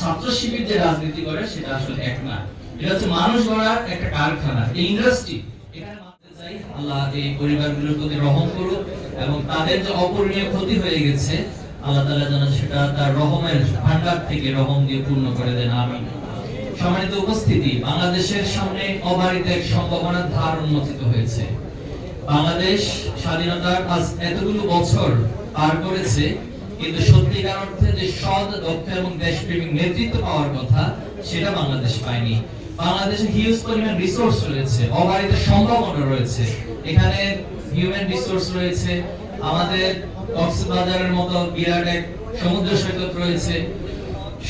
ছাত্র শিবির যে রাজনীতি করে, সেটা আসলে এক না। এটা হচ্ছে মানুষ গড়ার একটা কারখানা ইন্ডাস্ট্রি আল্লাহ এই পরিবারগুলোর প্রতি রহম করুক এবং তাদের যে অপূরণীয় ক্ষতি হয়ে গেছে, আল্লাহ তাআলা যেন সেটা তার রহমের ভান্ডার থেকে রহম দিয়ে পূর্ণ করে দেন, আমিন। সম্মানিত উপস্থিতি, বাংলাদেশের সামনে অবারিত এক সম্ভাবনার ধার উন্মোচিত হয়েছে। বাংলাদেশ স্বাধীনতার আজ এতগুলো বছর পার করেছে কিন্তু সত্যিকার অর্থে যে সৎ, দক্ষ এবং দেশপ্রেমিক নেতৃত্ব পাওয়ার কথা, সেটা বাংলাদেশ পায়নি। বাংলাদেশে হিউজ পরিমাণ রিসোর্স রয়েছে, অবারিত সম্ভাবনা রয়েছে। এখানে হিউম্যান রিসোর্স রয়েছে, আমাদের কক্সবাজারের মতো বিরাট এক সমুদ্র সৈকত রয়েছে,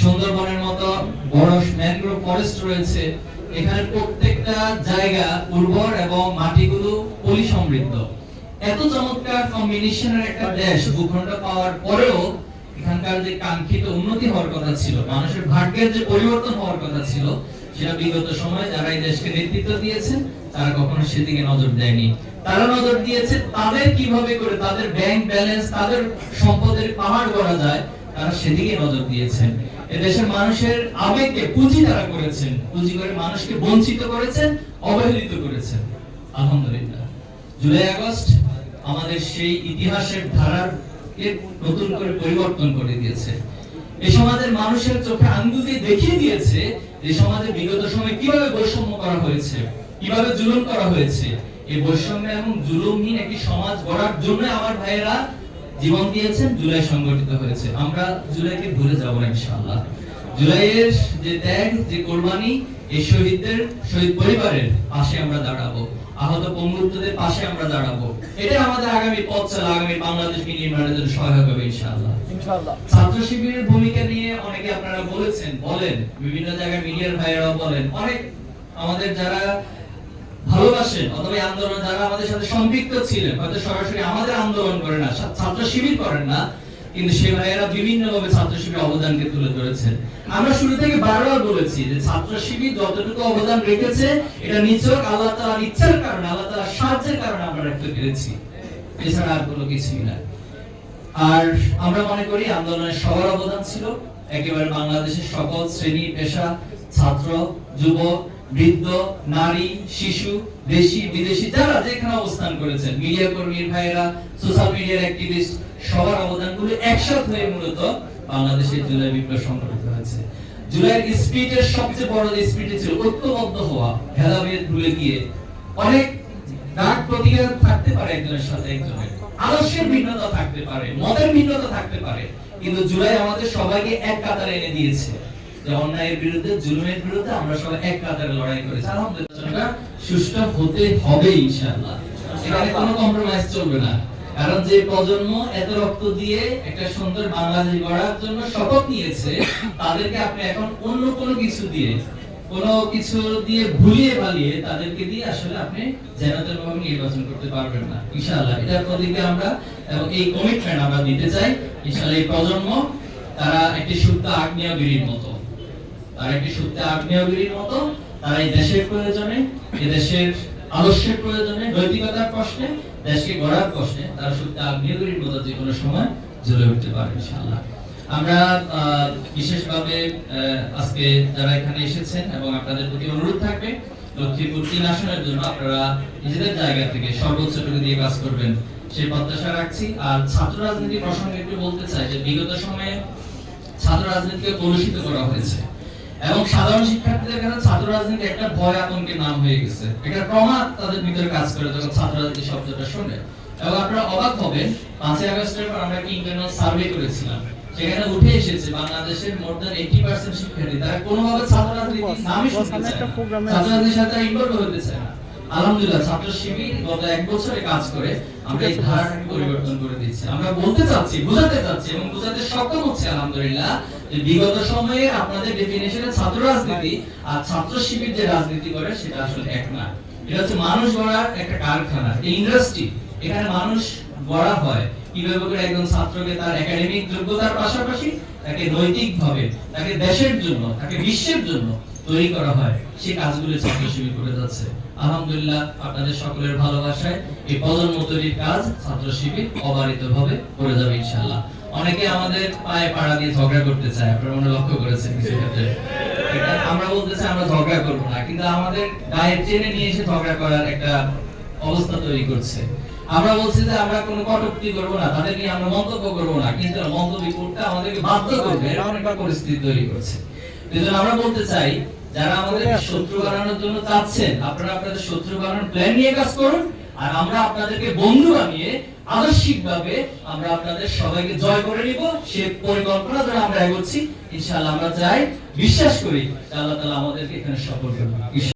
সুন্দরবনের মতো বড় ম্যানগ্রোভ ফরেস্ট রয়েছে। এখানে প্রত্যেকটা জায়গা উর্বর এবং মাটিগুলো পলি সমৃদ্ধ এত চমৎকার কম্বিনেশনের একটা দেশ ভূখণ্ড পাওয়ার পরেও এখানকার যে কাঙ্ক্ষিত উন্নতি হওয়ার কথা ছিল, মানুষের ভাগ্যের যে পরিবর্তন হওয়ার কথা ছিল, সেটা বিগত সময়ে যারা এই দেশকে নেতৃত্ব দিয়েছেন, তারা কখনো সেদিকে নজর দেয়নি। তারা নজর দিয়েছে তাদের কীভাবে করে তাদের ব্যাংক ব্যালেন্স তাদের সম্পদের পাহাড় করা যায়, তারা সেদিকে নজর দিয়েছেন। এদেশের মানুষের আবেগকে পুঁজি তারা করেছেন, পুঁজি করে মানুষকে বঞ্চিত করেছেন, অবহেলিত করেছেন। আলহামদুলিল্লাহ। জুলাই আগস্ট আমাদের সেই ইতিহাসের ধারাকে নতুন করে পরিবর্তন করে দিয়েছে। এই সমাজের মানুষের চোখে আঙ্গুল দিয়ে দেখিয়ে দিয়েছে যে সমাজে বিগত সময়ে কীভাবে বৈষম্য করা হয়েছে, কীভাবে জুলুম করা হয়েছে। এই বৈষম্য এবং জুলুমহীন একটি সমাজ গড়ার জন্য আমার ভাইয়েরা জীবন দিয়েছেন, জুলাই সংগঠিত হয়েছে। আমরা জুলাইকে ভুলে যাব না, ইনশাআল্লাহ। জুলাইয়ের যে ত্যাগ, যে কোরবানি, এই শহীদদের, শহীদ পরিবারের পাশে আমরা দাঁড়াবো। আহত পাশে আমরা দাঁড়াবো। এটা আমাদের আগামী পথ চলা আগামী নির্মাণের জন্য সহায়ক হবে ইনশাআল্লাহ। ছাত্র শিবিরের ভূমিকা নিয়ে অনেকে আপনারা বলেছেন বলেন বিভিন্ন জায়গায় মিডিয়ার ভাইয়েরাও বলেন অনেক আমাদের যারা ভালোবাসেন অথবা আন্দোলন যারা আমাদের সাথে সম্পৃক্ত ছিলেন হয়তো সরাসরি আমাদের আন্দোলন করেন না ছাত্র শিবির করেন না কিন্তু সে ভাইয়েরা বিভিন্ন ভাবে ছাত্র শিবির অবদানকে তুলে ধরেছেন আমরা শুরু থেকে বারবার বলেছি যে ছাত্র শিবির যতটুকু অবদান রেখেছে, এটা নিছক আল্লাহ তাআলার ইচ্ছার কারণে, আল্লাহ তাআলার সাহায্যের কারণে আমরা রাখতে পেরেছি এছাড়া আর কোনো কিছুই না। আর আমরা মনে করি আন্দোলনের সবার অবদান ছিল। একেবারে বাংলাদেশের সকল শ্রেণি, পেশা, ছাত্র, যুবক, বৃদ্ধ, নারী, শিশু দেশি বিদেশি যারা যেখানে অবস্থান করেছেন, মিডিয়া কর্মীর ভাইয়েরা সোশ্যাল মিডিয়ার অ্যাক্টিভিস্ট সবার অবদানগুলো একসাথ হয়ে মূলত বাংলাদেশের জুলাই বিপ্লব সংগঠিত হয়েছে। জুলাইয়ের স্পিডের সবচেয়ে বড় যে স্পিডে ছিল, ঐক্যবদ্ধ হওয়া, ভেদাভেদ ভুলে গিয়ে অনেক রাগ প্রতিঘাত থাকতে পারে একজনের সাথে একজনের। আদর্শের ভিন্নতা থাকতে পারে, মতের ভিন্নতা থাকতে পারে, কিন্তু জুলাই আমাদের সবাইকে এক কাতারে এনে দিয়েছে। যে অন্যায়ের বিরুদ্ধে, জুলুমের বিরুদ্ধে আমরা সবাই এক কাতারে লড়াই করেছি। আলহামদুলিল্লাহ। সুষ্ঠু হতে হবে, ইনশাআল্লাহ। এখানে কোনো কম্প্রোমাইজ চলবে না। কারণ যে প্রজন্ম এত রক্ত দিয়ে একটা সুন্দর বাংলাদেশ গড়ার জন্য শপথ নিয়েছে, তাদেরকে আপনি এখন অন্য কোনো কিছু দিয়ে, কোনো কিছু দিয়ে ভুলিয়ে ভালিয়ে তাদেরকে দিয়ে আসলে আপনি জেনারেল ভাবে নির্বাচন করতে পারবেন না, ইনশাআল্লাহ। এটার প্রতিকে আমরা এবং এই কমিটমেন্ট আমরা দিতে চাই, ইনশাআল্লাহ এই প্রজন্ম তারা একটি সুপ্ত আগ্নেয়গিরির মতো, তারা একটি সুপ্ত আগ্নেয়গিরির মতো তারা দেশের প্রয়োজনে দেশের প্রয়োজনে, নৈতিকতার দেশকে গড়ার তারা সুপ্ত আগ্নেয়গিরির মতো যে কোনো সময় জ্বলে উঠতে পারে আমরা বিশেষভাবে আজকে যারা এখানে এসেছেন এবং আপনাদের প্রতি অনুরোধ থাকবে, লক্ষ্মীপুর তিন আসনের জন্য আপনারা নিজেদের জায়গা থেকে সর্বোচ্চটুকু দিয়ে কাজ করবেন সেই প্রত্যাশা রাখছি। আর ছাত্র রাজনীতি প্রসঙ্গে একটু বলতে চাই যে বিগত সময়ে ছাত্র রাজনীতিকে কলুষিত করা হয়েছে। এবং সাধারণ শিক্ষার্থীদের কাছে ছাত্র রাজনীতি একটা ভয় আতঙ্কের নাম হয়ে গেছে। একটা প্রমাদ তাদের ভিতরে কাজ করে যখন ছাত্র রাজনীতি শব্দটা শুনে। এবং আপনারা অবাক হবেন পাঁচই আগস্টের পর আমরা একটা ইন্টারনাল সার্ভে করেছিলাম। সেখানে উঠে এসেছে বাংলাদেশের মোর দ্যান এইটি পার্সেন্ট শিক্ষার্থী। তারা কোনোভাবে ছাত্র রাজনীতি নামই শুনতে চায় না। ছাত্র রাজনীতির সাথে ইনভলভ হতে চায় না। আলহামদুলিল্লাহ, ছাত্র শিবির গত এক বছরে কাজ করে আমরা এই ধারাটাকে পরিবর্তন করে দিচ্ছি। আমরা বলতে চাচ্ছি, বোঝাতে চাচ্ছি এবং বোঝাতে সক্ষম হচ্ছে আলহামদুলিল্লাহ যে বিগত সময়ে আপনাদের ডেফিনেশনে ছাত্র রাজনীতি আর ছাত্র শিবির যে রাজনীতি করে সেটা আসলে এক না। এটা হচ্ছে মানুষ গড়ার একটা কারখানা ইন্ডাস্ট্রি এখানে মানুষ গড়া হয়। কীভাবে করে একজন ছাত্রকে তার একাডেমিক যোগ্যতার পাশাপাশি তাকে নৈতিকভাবে, তাকে দেশের জন্য, তাকে বিশ্বের জন্য তৈরি করা হয়, সেই কাজগুলো ছাত্র শিবির করে যাচ্ছে। আলহামদুলিল্লাহ আপনাদের সকলের ভালোবাসায় এই প্রজন্ম তৈরির কাজ ছাত্র শিবির অবারিতভাবে করে যাবে ইনশাআল্লাহ। অনেকে আমাদের পায়ে পাড়া দিয়ে ঝগড়া করতে চায়, আপনারা মনে লক্ষ্য করেছেন কিছু ক্ষেত্রে? আমরা বলতেছি আমরা ঝগড়া করব না, কিন্তু আমাদের গায়ে টেনে নিয়ে এসে ঝগড়া করার একটা অবস্থা তৈরি করছে। আমরা বলছি যে আমরা কোনো কটূক্তি করব না, তাদের আমরা মন্তব্য করব না, কিন্তু মন্তব্য করতে আমাদেরকে বাধ্য করবে, এমন একটা পরিস্থিতি তৈরি করছে। এজন্য আমরা বলতে চাই যারা আমাদের শত্রু বানানোর জন্য চাচ্ছেন, আপনারা আপনাদের শত্রু বানানোর প্ল্যান নিয়ে কাজ করুন, আর আমরা আপনাদেরকে বন্ধু বানিয়ে আদর্শিক ভাবে আমরা আপনাদের সবাইকে জয় করে নিব। সে পরিকল্পনা ধরে আমরা এগোচ্ছি। ইনশাআল্লাহ আমরা চাই বিশ্বাস করি আল্লাহ তালা আমাদেরকে এখানে সফল করবেন।